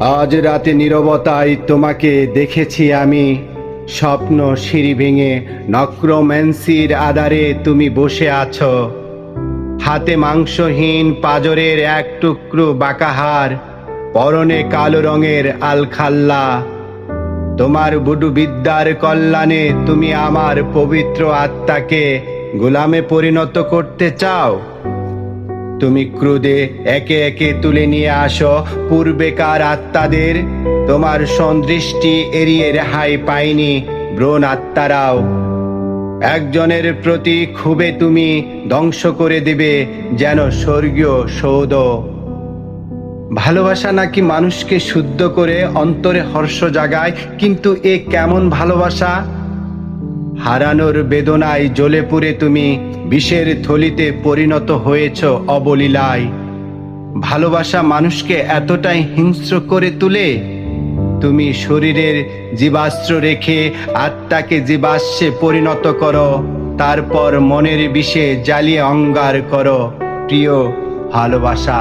আজ রাতে নীরবতায় তোমাকে দেখেছি আমি। স্বপ্ন সিঁড়ি ভেঙে নক্রোম্যান্সির আধারে তুমি বসে আছো। হাতে মাংসহীন পাজরের এক টুকরো বাঁকাহার, পরনে কালো রঙের আলখাল্লা। তোমার বুডু বিদ্যার কল্যাণে তুমি আমার পবিত্র আত্মাকে গোলামে পরিণত করতে চাও? তুমি ক্রোধে একে একে তুলে নিয়ে আসো পূর্বেকার আত্মাদের। তোমার সন্দৃষ্টি এড়িয়ে রেহাই পায়নি ব্রণ আত্মারাও একজনের প্রতি খুবে তুমি ধ্বংস করে দেবে যেন স্বর্গীয় সৌদ ভালোবাসা নাকি মানুষকে শুদ্ধ করে অন্তরে হর্ষ জাগায়, কিন্তু এ কেমন ভালোবাসা? হারানোর বেদনায় জ্বলে পুড়ে তুমি, বিষের থলিতে পরিণত হয়েছ অবলীলায়। ভালোবাসা মানুষকে এতটাই হিংস্র করে তুলে, তুমি শরীরের জীবাস্ত্র রেখে আত্মাকে জীবাশ্মে পরিণত করো, তারপর মনের বিষে জ্বালিয়ে অঙ্গার করো। প্রিয় ভালোবাসা।